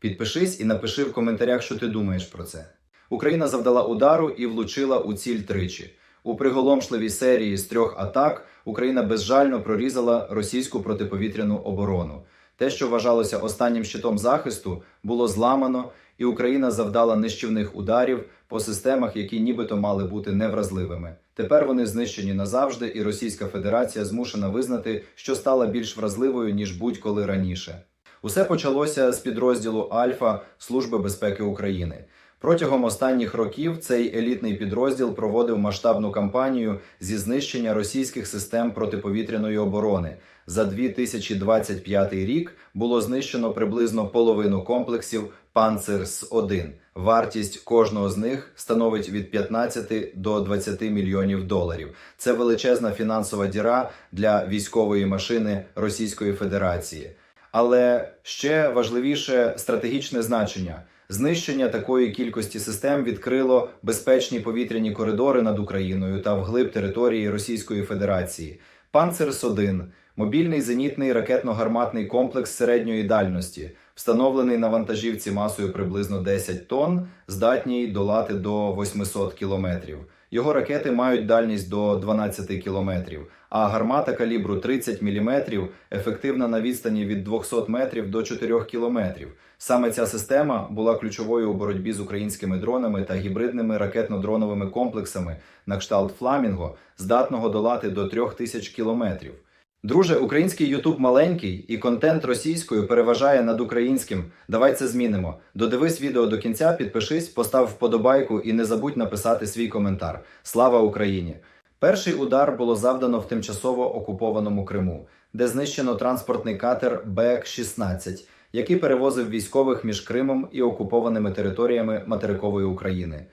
Підпишись і напиши в коментарях, що ти думаєш про це. Україна завдала удару і влучила у ціль тричі. У приголомшливій серії з трьох атак Україна безжально прорізала російську протиповітряну оборону. Те, що вважалося останнім щитом захисту, було зламано, і Україна завдала нищівних ударів по системах, які нібито мали бути невразливими. Тепер вони знищені назавжди, і Російська Федерація змушена визнати, що стала більш вразливою ніж будь-коли раніше. Усе почалося з підрозділу Альфа Служби безпеки України. Протягом останніх років цей елітний підрозділ проводив масштабну кампанію зі знищення російських систем протиповітряної оборони. За 2025 рік було знищено приблизно половину комплексів Панцерс-1. Вартість кожного з них становить від 15 до 20 мільйонів доларів. Це величезна фінансова діра для військової машини Російської Федерації. Але ще важливіше стратегічне значення. Знищення такої кількості систем відкрило безпечні повітряні коридори над Україною та вглиб території Російської Федерації. Панцерс-1 – мобільний зенітний ракетно-гарматний комплекс середньої дальності, встановлений на вантажівці масою приблизно 10 тонн, здатній долати до 800 кілометрів. Його ракети мають дальність до 12 кілометрів, а гармата калібру 30 мм ефективна на відстані від 200 метрів до 4 кілометрів. Саме ця система була ключовою у боротьбі з українськими дронами та гібридними ракетно-дроновими комплексами на кшталт Фламінго, здатного долати до 3000 кілометрів. Друже, український Ютуб маленький і контент російською переважає над українським. Давай це змінимо. Додивись відео до кінця, підпишись, постав вподобайку і не забудь написати свій коментар. Слава Україні! Перший удар було завдано в тимчасово окупованому Криму, де знищено транспортний катер БЕК-16, який перевозив військових між Кримом і окупованими територіями материкової України.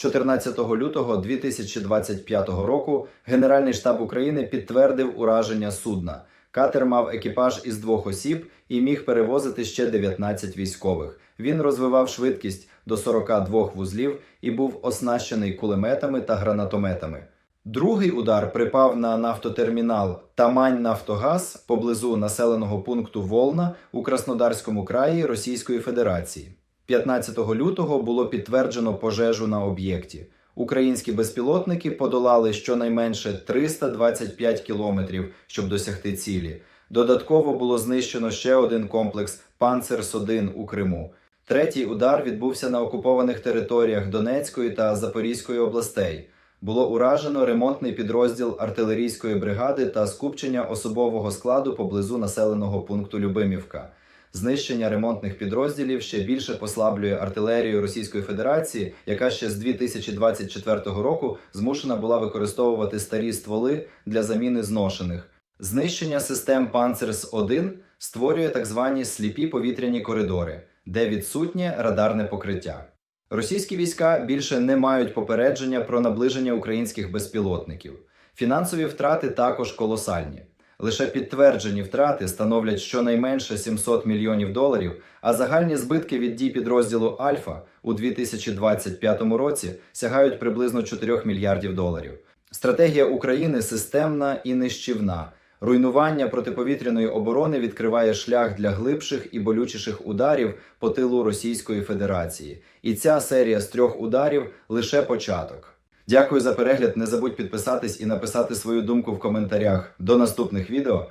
14 лютого 2025 року Генеральний штаб України підтвердив ураження судна. Катер мав екіпаж із двох осіб і міг перевозити ще 19 військових. Він розвивав швидкість до 42 вузлів і був оснащений кулеметами та гранатометами. Другий удар припав на нафтотермінал Тамань Нафтогаз поблизу населеного пункту Волна у Краснодарському краї Російської Федерації. 15 лютого було підтверджено пожежу на об'єкті. Українські безпілотники подолали щонайменше 325 кілометрів, щоб досягти цілі. Додатково було знищено ще один комплекс Панцерс-1 у Криму. Третій удар відбувся на окупованих територіях Донецької та Запорізької областей. Було уражено ремонтний підрозділ артилерійської бригади та скупчення особового складу поблизу населеного пункту Любимівка. Знищення ремонтних підрозділів ще більше послаблює артилерію Російської Федерації, яка ще з 2024 року змушена була використовувати старі стволи для заміни зношених. Знищення систем Панцерс-1 створює так звані сліпі повітряні коридори, де відсутнє радарне покриття. Російські війська більше не мають попередження про наближення українських безпілотників. Фінансові втрати також колосальні. Лише підтверджені втрати становлять щонайменше 700 мільйонів доларів, а загальні збитки від дій підрозділу Альфа у 2025 році сягають приблизно 4 мільярдів доларів. Стратегія України системна і нищівна. Руйнування протиповітряної оборони відкриває шлях для глибших і болючіших ударів по тилу Російської Федерації. І ця серія з трьох ударів лише початок. Дякую за перегляд. Не забудь підписатись і написати свою думку в коментарях. До наступних відео.